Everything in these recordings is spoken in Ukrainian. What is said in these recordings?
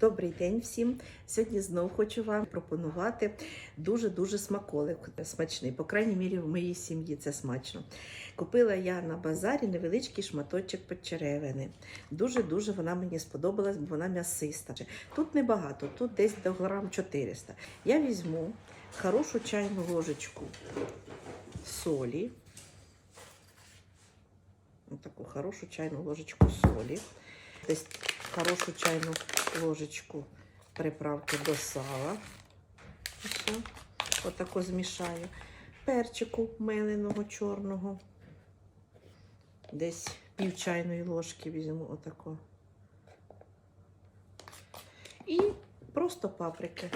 Добрий день всім. Сьогодні знову хочу вам пропонувати дуже-дуже смаколик смачний. По крайній мірі, в моїй сім'ї це смачно. Купила я на базарі невеличкий шматочок почеревини. Дуже-дуже вона мені сподобалась, бо вона м'ясиста. Тут небагато, тут десь до грам 400. Я візьму хорошу чайну ложечку солі. Таку хорошу чайну ложечку солі. Десь хорошу чайну ложечку приправки до сала. Ось, отако змішаю. Перчику меленого чорного. Десь пів чайної ложки візьму отако. І просто паприки.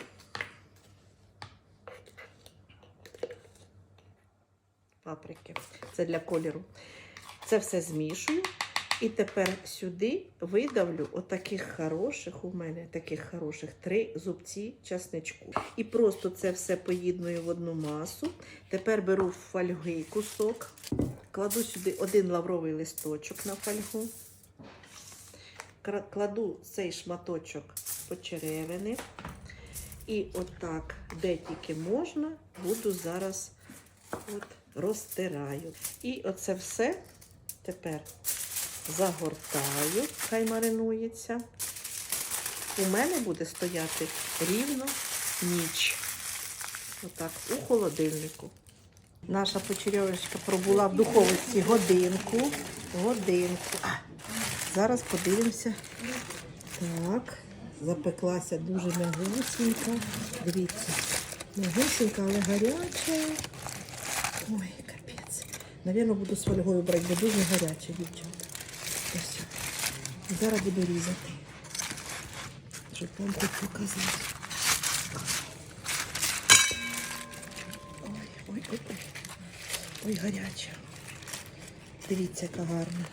Паприки. Це для кольору. Це все змішую. І тепер сюди видавлю отаких хороших, у мене таких хороших три зубці часничку. І просто це все поєдную в одну масу. Тепер беру фольги кусок, кладу сюди один лавровий листочок на фольгу. Кладу цей шматочок почеревини. І отак, де тільки можна, буду зараз от розтираю. І оце все тепер загортаю, хай маринується. У мене буде стояти рівно ніч. Отак, у холодильнику. Наша почерьовочка пробула в духовості годинку. Годинку. Зараз подивимося. Так, запеклася дуже мягусенька. Дивіться, мягусенька, але гаряча. Ой, капець. Навірно, буду з фольгою брати, бо дуже гаряча, дівчата. Зараз буду різати. Щоб вам тут показати. Ой, ой, ой, ой. Ой, гаряча. Дивіться, яка гарна.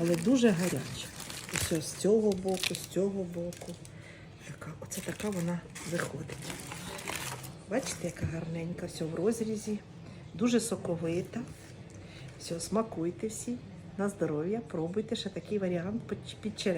Але дуже гаряча. Ось з цього боку, з цього боку. Така, оце така вона виходить. Бачите, яка гарненька, все в розрізі. Дуже соковита. Все, смакуйте всі. На здоров'я, пробуйте ще такий варіант під-.